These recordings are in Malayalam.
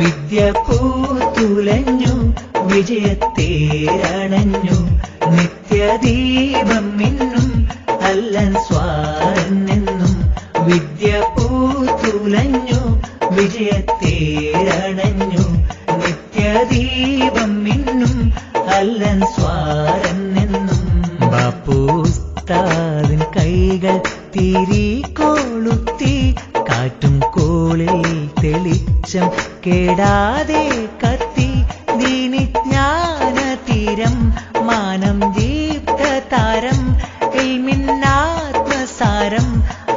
വിദ്യ പൂത്തുലഞ്ഞു വിജയത്തേരണഞ്ഞു നിത്യദീപം മിന്നും അല്ലൻ സ്വാരനെന്നും വിദ്യ പൂത്തുലഞ്ഞു വിജയത്തേരണഞ്ഞു നിത്യദീപം മിന്നും അല്ലൻ സ്വാരനെന്നും ബാപ്പൂസ്താദിൻ കൈകൾ തിരി കൊളുത്തി കാറ്റും കോളിൽ തെളിച്ചം കേടാതെ കത്തി ദീനിജ്ഞാന തീരം മാനം ദീപ്ത താരം ഇൽമിന്നാത്മസാരം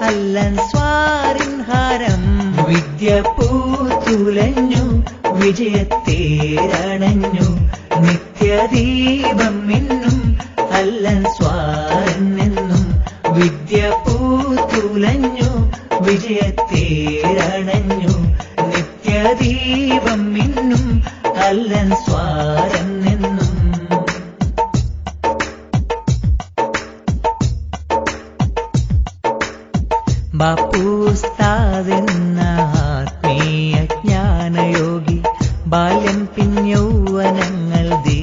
അല്ലൻ സ്വാരിൻ ഹാരം. വിദ്യ പൂത്തുലഞ്ഞു വിജയത്തേരണഞ്ഞു നിത്യദീപം എന്നും അല്ലൻ സ്വാരനെന്നും വിദ്യ പൂത്തുലഞ്ഞു വിജയത്തേരണഞ്ഞു നിത്യദീപം മിന്നും അല്ലൻ സ്വാരനെന്നും ബാപ്പൂസ്താതെന്ന ആത്മീയ ജ്ഞാനയോഗി ബാല്യം പിന്നൗവനങ്ങൾ ദീനിന്നായി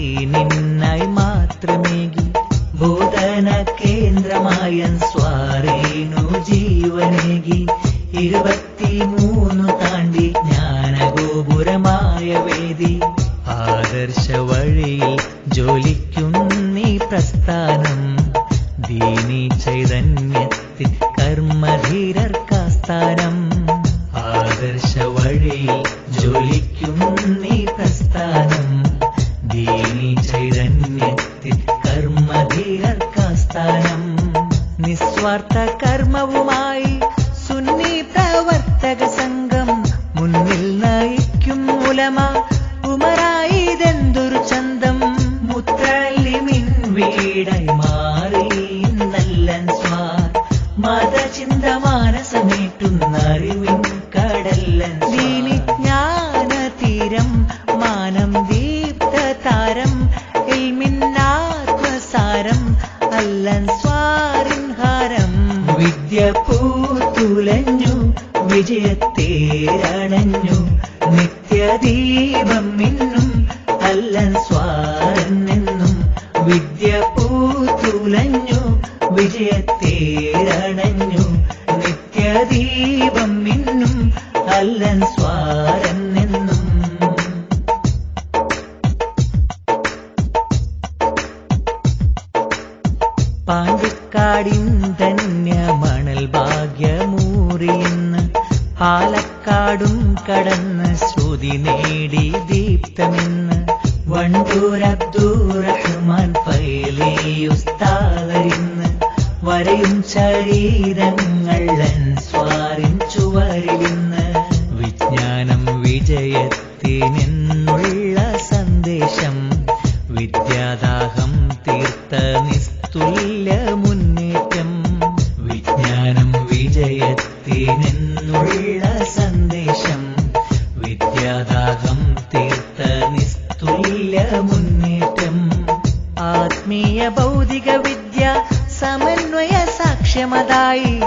रस्ता വീടായി മാറി. നല്ല സ്മാർ. മതചിന്ത മാനസമേറ്റുന്നറിവിൻ കടല്ലൻ ദീനിജ്ഞാന തീരം മാനം ദീപ്ത താരം ഇൽമിന്നാത്മസാരം അല്ലൻ സ്വാരിൻ ഹാരം വിദ്യ പൂത്തുലഞ്ഞു വിജയത്തേരണഞ്ഞു നിത്യദീപം മിന്നും അല്ലൻ സ്വാരനെന്നും വിദ്യ പൂത്തുലഞ്ഞു വിജയത്തേരണഞ്ഞു നിത്യദീപം മിന്നും അല്ലൻ സ്വാരനെന്നും പാണ്ടിക്കാടിൻ ധന്യ മണൽ ഭാഗ്യമൂറിയെന്ന് പാലക്കാടും കടന്ന് ശ്രുതി നേടി ദീപ്തമെന്ന് വണ്ടൂർ അബ്ദുറഹ്മാൻ ശരീരങ്ങൾ സ്വാരിൻ വിജ്ഞാനം വിജയത്തിനെന്നുള്ള സന്ദേശം വിദ്യാദാഹം തീർത്ത നിസ്തുല്യ മുന്നേറ്റം വിജ്ഞാനം വിജയത്തിനെന്നുള്ള സന്ദേശം വിദ്യാദാഹം തീർത്ത നിസ്തുല്യ മുന്നേറ്റം ആത്മീയ ഭൗതിക വിദ്യ സമന്വയ സാക്ഷ്യമതായി.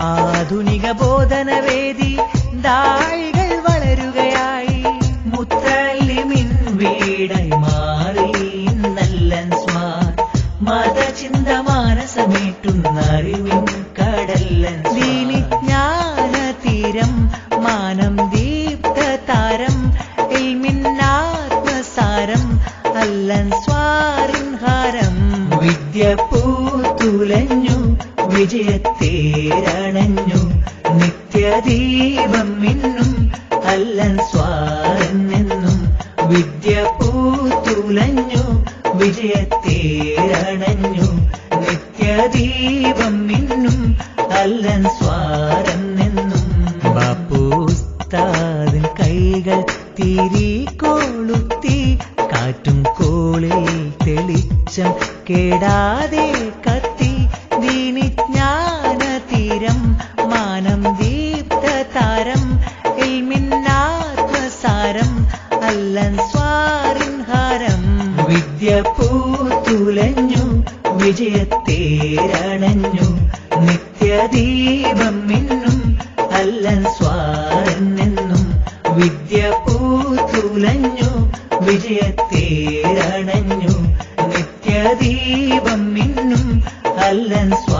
ആധുനിക ബോധനവേദി ദാഴികൾ വളരുകയായി. മുത്തല്ലിമിൻ വീടായി മാറി. നല്ലൻ സ്മാർ മതചിന്ത മാനസമേറ്റുന്നറിവിൻ കടല്ലൻ ദീനിജ്ഞാന തീരം മാനം ദീപ്ത താരം ഇൽമിന്നാത്മസാരം അല്ലൻ സ്വാരിൻ ഹാരം. വിദ്യ പൂത്തുലഞ്ഞു വിജയത്തേരണഞ്ഞു നിത്യദീപം മിന്നും അല്ലൻ സ്വാരെന്നും വിദ്യ പൂത്തുലഞ്ഞു വിജയത്തേരണഞ്ഞു നിത്യദീപം മിന്നും അല്ലൻ സ്വാരെന്നും ബാപ്പൂസ്താദിൻ കൈകൾ തിരി കൊളുത്തി കാറ്റും കോളിൽ തെളിച്ചം കേടാതെ കത്തി ഹാരം അല്ലൻസ്വാറിൻ ഹാരം. വിദ്യ പൂത്തുലഞ്ഞു വിജയത്തേരണഞ്ഞു നിത്യദീപം മിന്നും അല്ലൻ നിന്നും വിദ്യ പൂത്തുലഞ്ഞു വിജയത്തേരണഞ്ഞു നിത്യദീപം മിന്നും അല്ലൻസ്വാ